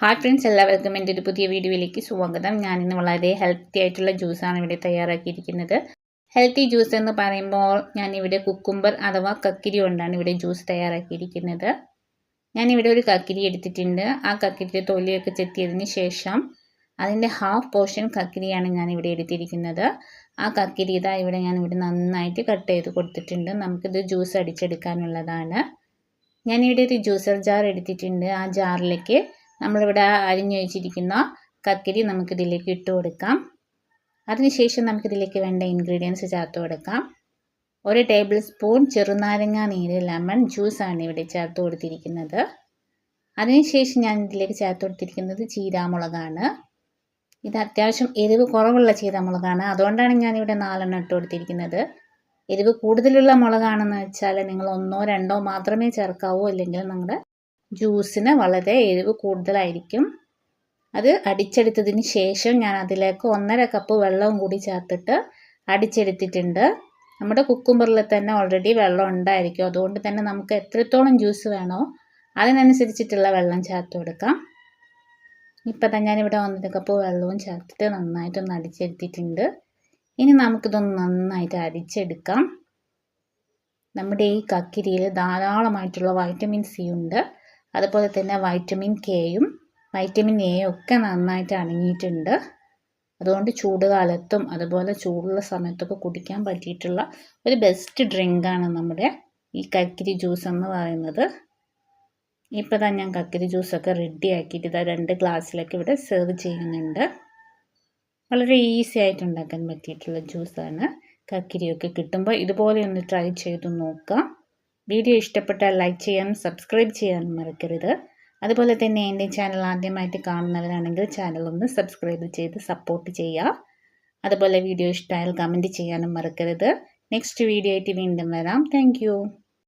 Hi friends എല്ലാവർക്കും എന്റെ ഒരു പുതിയ വീഡിയോയിലേക്ക് സ്വാഗതം. ഞാനിന്ന് വളരെ ഹെൽത്തി ആയിട്ടുള്ള ജ്യൂസാണ് ഇവിടെ തയ്യാറാക്കിയിരിക്കുന്നത്. ഹെൽത്തി ജ്യൂസ് എന്ന് പറയുമ്പോൾ ഞാനിവിടെ കുക്കുംബർ അഥവാ കക്കിരി കൊണ്ടാണ് ഇവിടെ ജ്യൂസ് തയ്യാറാക്കിയിരിക്കുന്നത്. ഞാനിവിടെ ഒരു കക്കിരി എടുത്തിട്ടുണ്ട്. ആ കക്കിരിയുടെ തൊലിയൊക്കെ ചെത്തിയതിന് ശേഷം അതിന്റെ ഹാഫ് പോർഷൻ കക്കിരിയാണ് ഞാനിവിടെ എടുത്തിരിക്കുന്നത്. ആ കക്കിരി ഇതാ ഇവിടെ ഞാനിവിടെ നന്നായിട്ട് കട്ട് ചെയ്ത് കൊടുത്തിട്ടുണ്ട്. നമുക്കിത് ജ്യൂസ് അടിച്ചെടുക്കാനുള്ളതാണ്. ഞാനിവിടെ ഒരു ജ്യൂസർ ജാർ എടുത്തിട്ടുണ്ട്. ആ ജാറിലേക്ക് നമ്മളിവിടെ അരിഞ്ഞു വെച്ചിരിക്കുന്ന കക്കിരി നമുക്കിതിലേക്ക് ഇട്ട് കൊടുക്കാം. അതിനുശേഷം നമുക്കിതിലേക്ക് വേണ്ട ഇൻഗ്രീഡിയൻസ് ചേർത്ത് കൊടുക്കാം. ഒരു ടേബിൾ സ്പൂൺ ചെറുനാരങ്ങ നീര് ലെമൺ ജ്യൂസാണ് ഇവിടെ ചേർത്ത് കൊടുത്തിരിക്കുന്നത്. അതിനുശേഷം ഞാൻ ഇതിലേക്ക് ചേർത്ത് കൊടുത്തിരിക്കുന്നത് ചീരാമുളകാണ്. ഇത് അത്യാവശ്യം എരിവ് കുറവുള്ള ചീരാമുളകാണ്. അതുകൊണ്ടാണ് ഞാനിവിടെ നാലെണ്ണം ഇട്ട് കൊടുത്തിരിക്കുന്നത്. എരിവ് കൂടുതലുള്ള മുളകാണെന്ന് വെച്ചാൽ നിങ്ങൾ ഒന്നോ രണ്ടോ മാത്രമേ ചേർക്കാവൂ അല്ലെങ്കിൽ നിങ്ങളുടെ ജ്യൂസിന് വളരെ എരിവ് കൂടുതലായിരിക്കും. അത് അടിച്ചെടുത്തതിന് ശേഷം ഞാൻ അതിലേക്ക് ഒന്നര കപ്പ് വെള്ളവും കൂടി ചേർത്തിട്ട് അടിച്ചെടുത്തിട്ടുണ്ട്. നമ്മുടെ കുക്കുംബറിൽ തന്നെ ഓൾറെഡി വെള്ളം ഉണ്ടായിരിക്കും. അതുകൊണ്ട് തന്നെ നമുക്ക് എത്രത്തോളം ജ്യൂസ് വേണോ അതിനനുസരിച്ചിട്ടുള്ള വെള്ളം ചേർത്ത് കൊടുക്കാം. ഇപ്പം തന്നെ ഞാനിവിടെ ഒന്നര കപ്പ് വെള്ളവും ചേർത്തിട്ട് നന്നായിട്ടൊന്ന് അടിച്ചെടുത്തിട്ടുണ്ട്. ഇനി നമുക്കിതൊന്ന് നന്നായിട്ട് അരിച്ചെടുക്കാം. നമ്മുടെ ഈ കക്കിരിയിൽ ധാരാളമായിട്ടുള്ള വൈറ്റമിൻ സി ഉണ്ട്. അതുപോലെ തന്നെ വൈറ്റമിൻ കെയും വൈറ്റമിൻ എ ഒക്കെ നന്നായിട്ട് അണങ്ങിയിട്ടുണ്ട് അതുകൊണ്ട് ചൂട് കാലത്തും അതുപോലെ ചൂടുള്ള സമയത്തൊക്കെ കുടിക്കാൻ പറ്റിയിട്ടുള്ള ഒരു ബെസ്റ്റ് ഡ്രിങ്കാണ് നമ്മുടെ ഈ കക്കിരി ജ്യൂസ് എന്ന് പറയുന്നത്. ഇപ്പോൾ തന്നെ ഞാൻ കക്കിരി ജ്യൂസൊക്കെ റെഡി ആക്കിയിട്ട് ഇതാ രണ്ട് ഗ്ലാസ്സിലൊക്കെ ഇവിടെ സെർവ് ചെയ്യുന്നുണ്ട്. വളരെ ഈസി ആയിട്ട് ഉണ്ടാക്കാൻ പറ്റിയിട്ടുള്ള ജ്യൂസാണ് കക്കിരിയൊക്കെ കിട്ടുമ്പോൾ ഇതുപോലെ ഒന്ന് ട്രൈ ചെയ്ത് നോക്കാം. വീഡിയോ ഇഷ്ടപ്പെട്ടാൽ ലൈക്ക് ചെയ്യാനും സബ്സ്ക്രൈബ് ചെയ്യാനും മറക്കരുത്. അതുപോലെ തന്നെ എന്റെ ചാനൽ ആദ്യമായിട്ട് കാണുന്നവരാണെങ്കിൽ ചാനൽ ഒന്ന് സബ്സ്ക്രൈബ് ചെയ്ത് സപ്പോർട്ട് ചെയ്യുക. അതുപോലെ വീഡിയോ ഇഷ്ടമായാൽ കമന്റ് ചെയ്യാനും മറക്കരുത്. നെക്സ്റ്റ് വീഡിയോ ആയിട്ട് വീണ്ടും വരാം. താങ്ക്